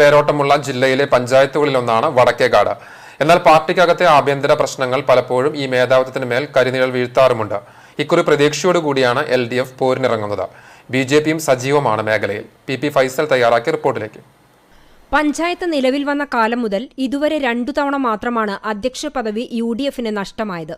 വേരോട്ടമുള്ള ജില്ലയിലെ പഞ്ചായത്തുകളിലൊന്നാണ് വടക്കേകാട്. എന്നാൽ പാർട്ടിക്കകത്തെ ആഭ്യന്തര പ്രശ്നങ്ങൾ പലപ്പോഴും ഈ മേധാവിത്വത്തിന് മേൽ കരിനിഴൽ വീഴ്ത്താറുമുണ്ട്. ഇക്കുറി പ്രതീക്ഷയോടുകൂടിയാണ് എൽ ഡി എഫ് പോരിനിറങ്ങുന്നത്. ബി ജെ പിയും സജീവമാണ് മേഖലയിൽ. പി പി ഫൈസൽ തയ്യാറാക്കിയ റിപ്പോർട്ടിലേക്ക്. പഞ്ചായത്ത് നിലവിൽ വന്ന കാലം മുതൽ ഇതുവരെ രണ്ടു തവണ മാത്രമാണ് അധ്യക്ഷ പദവി യു ഡി എഫിന് നഷ്ടമായത്.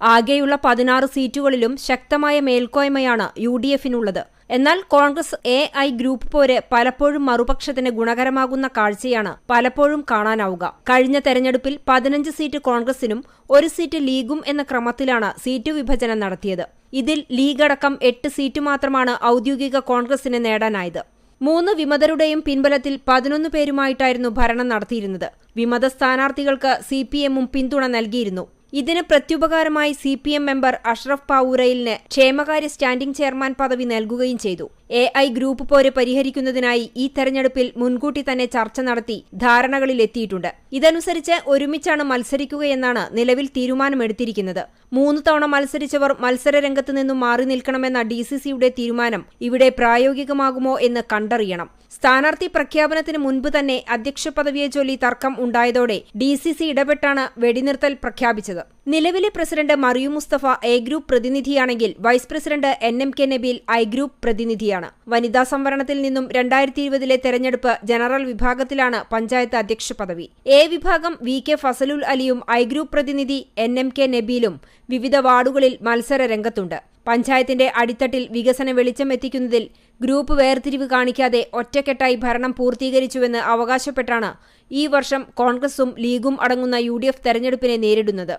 ആകെയുള്ള പതിനാറ് സീറ്റുകളിലും ശക്തമായ മേൽക്കോയ്മയാണ് യു ഡി എഫിനുള്ളത്. എന്നാൽ കോൺഗ്രസ് എ ഐ ഗ്രൂപ്പ് പോര് പലപ്പോഴും മറുപക്ഷത്തിന് ഗുണകരമാകുന്ന കാഴ്ചയാണ് പലപ്പോഴും കാണാനാവുക. കഴിഞ്ഞ തെരഞ്ഞെടുപ്പിൽ പതിനഞ്ച് സീറ്റ് കോൺഗ്രസിനും ഒരു സീറ്റ് ലീഗും എന്ന ക്രമത്തിലാണ് സീറ്റ് വിഭജനം നടത്തിയത്. ഇതിൽ ലീഗ് അടക്കം എട്ട് സീറ്റ് മാത്രമാണ് ഔദ്യോഗിക കോൺഗ്രസിന് നേടാനായത്. മൂന്ന് വിമതരുടെയും പിൻബലത്തിൽ പതിനൊന്ന് പേരുമായിട്ടായിരുന്നു ഭരണം നടത്തിയിരുന്നത്. വിമത സ്ഥാനാർത്ഥികൾക്ക് സി പി എമ്മും പിന്തുണ നൽകിയിരുന്നു. ഇതിന് പ്രത്യുപകാരമായി C P M member Ashraf പാവൂരയിലിന് ക്ഷേമകാര്യ സ്റ്റാൻഡിംഗ് ചെയർമാൻ പദവി നൽകുകയും ചെയ്തു എ ഐ ഗ്രൂപ്പ് പോരെ പരിഹരിക്കുന്നതിനായി ഈ തെരഞ്ഞെടുപ്പിൽ മുൻകൂട്ടി തന്നെ ചർച്ച നടത്തി ധാരണകളിലെത്തിയിട്ടുണ്ട്. ഇതനുസരിച്ച് ഒരുമിച്ചാണ് മത്സരിക്കുകയെന്നാണ് നിലവിൽ തീരുമാനമെടുത്തിരിക്കുന്നത്. മൂന്ന് തവണ മത്സരിച്ചവർ മത്സരരംഗത്ത് നിന്നും മാറി നിൽക്കണമെന്ന ഡി സി സിയുടെ തീരുമാനം ഇവിടെ പ്രായോഗികമാകുമോ എന്ന് കണ്ടറിയണം. സ്ഥാനാർത്ഥി പ്രഖ്യാപനത്തിന് മുൻപ് തന്നെ അധ്യക്ഷ പദവിയെ ചൊല്ലി തർക്കം ഉണ്ടായതോടെ ഡി സി സി ഇടപെട്ടാണ് വെടിനിർത്തൽ പ്രഖ്യാപിച്ചത്. നിലവിലെ president Mariyu Musthafa A group പ്രതിനിധിയാണെങ്കിൽ vice president N M K Nabeel I group പ്രതിനിധിയാണ്. വനിതാ സംവരണത്തിൽ നിന്നും രണ്ടായിരത്തി ഇരുപതിലെ തെരഞ്ഞെടുപ്പ് ജനറൽ വിഭാഗത്തിലാണ് പഞ്ചായത്ത് അധ്യക്ഷ പദവി. എ വിഭാഗം വി കെ ഫസലുൽ അലിയും ഐ ഗ്രൂപ്പ് പ്രതിനിധി എൻ എം കെ നബീലും വിവിധ വാർഡുകളിൽ മത്സര രംഗത്തുണ്ട് പഞ്ചായത്തിന്റെ അടിത്തട്ടിൽ വികസന വെളിച്ചം എത്തിക്കുന്നതിൽ ഗ്രൂപ്പ് വേർതിരിവ് കാണിക്കാതെ ഒറ്റക്കെട്ടായി ഭരണം പൂർത്തീകരിച്ചുവെന്ന് അവകാശപ്പെട്ടാണ് ഈ വർഷം കോൺഗ്രസും ലീഗും അടങ്ങുന്ന യു ഡി എഫ് തെരഞ്ഞെടുപ്പിനെ നേരിടുന്നത്.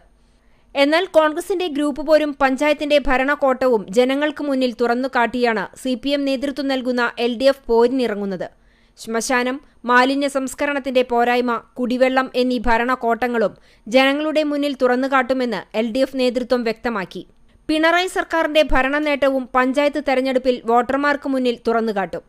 എന്നാൽ കോൺഗ്രസിന്റെ ഗ്രൂപ്പ് പോരും പഞ്ചായത്തിന്റെ ഭരണക്കോട്ടവും ജനങ്ങൾക്ക് മുന്നിൽ തുറന്നു കാട്ടിയാണ് സി പി എം നേതൃത്വം നൽകുന്ന എൽ ഡി എഫ് പോരിനിറങ്ങുന്നത്. ശ്മശാനം മാലിന്യ സംസ്കരണത്തിന്റെ പോരായ്മ കുടിവെള്ളം എന്നീ ഭരണക്കോട്ടങ്ങളും ജനങ്ങളുടെ മുന്നിൽ തുറന്നുകാട്ടുമെന്ന് എൽ ഡി എഫ് നേതൃത്വം വ്യക്തമാക്കി. പിണറായി സർക്കാരിന്റെ ഭരണ നേട്ടവും പഞ്ചായത്ത് തെരഞ്ഞെടുപ്പിൽ വോട്ടർമാർക്ക് മുന്നിൽ തുറന്നുകാട്ടും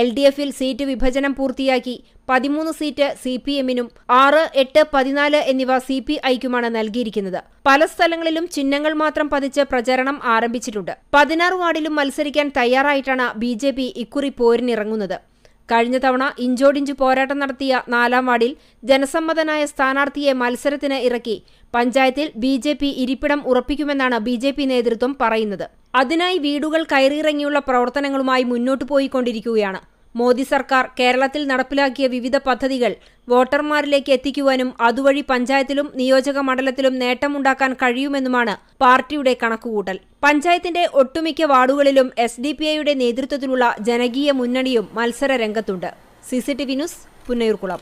എൽ ഡി എഫിൽ സീറ്റ് വിഭജനം പൂർത്തിയാക്കി. പതിമൂന്ന് സീറ്റ് സി പി എമ്മിനും ആറ് എട്ട് പതിനാല് എന്നിവ സി പി ഐക്കുമാണ് നൽകിയിരിക്കുന്നത്. പല സ്ഥലങ്ങളിലും ചിഹ്നങ്ങൾ മാത്രം പതിച്ച് പ്രചരണം ആരംഭിച്ചിട്ടുണ്ട്. പതിനാറ് വാർഡിലും മത്സരിക്കാൻ തയ്യാറായിട്ടാണ് ബി ജെ പി ഇക്കുറി പോരിനിറങ്ങുന്നത്. കഴിഞ്ഞ തവണ ഇഞ്ചോടിഞ്ച് പോരാട്ടം നടത്തിയ നാലാം വാർഡിൽ ജനസമ്മതനായ സ്ഥാനാർത്ഥിയെ മത്സരത്തിന് ഇറക്കി. പഞ്ചായത്തിൽ ബി ഇരിപ്പിടം ഉറപ്പിക്കുമെന്നാണ് ബി നേതൃത്വം പറയുന്നത്. അതിനായി വീടുകൾ കയറിയിറങ്ങിയുള്ള പ്രവർത്തനങ്ങളുമായി മുന്നോട്ടു പോയിക്കൊണ്ടിരിക്കുകയാണ്. മോദി സർക്കാർ കേരളത്തിൽ നടപ്പിലാക്കിയ വിവിധ പദ്ധതികൾ വോട്ടർമാരിലേക്ക് എത്തിക്കുവാനും അതുവഴി പഞ്ചായത്തിലും നിയോജക മണ്ഡലത്തിലും നേട്ടമുണ്ടാക്കാൻ കഴിയുമെന്നുമാണ് പാർട്ടിയുടെ കണക്കുകൂട്ടൽ. പഞ്ചായത്തിന്റെ ഒട്ടുമിക്ക വാർഡുകളിലും എസ് ഡി പി ഐയുടെ നേതൃത്വത്തിലുള്ള ജനകീയ മുന്നണിയും മത്സര രംഗത്തുണ്ട് സിസിടിവി ന്യൂസ് പുന്നയൂർകുളം.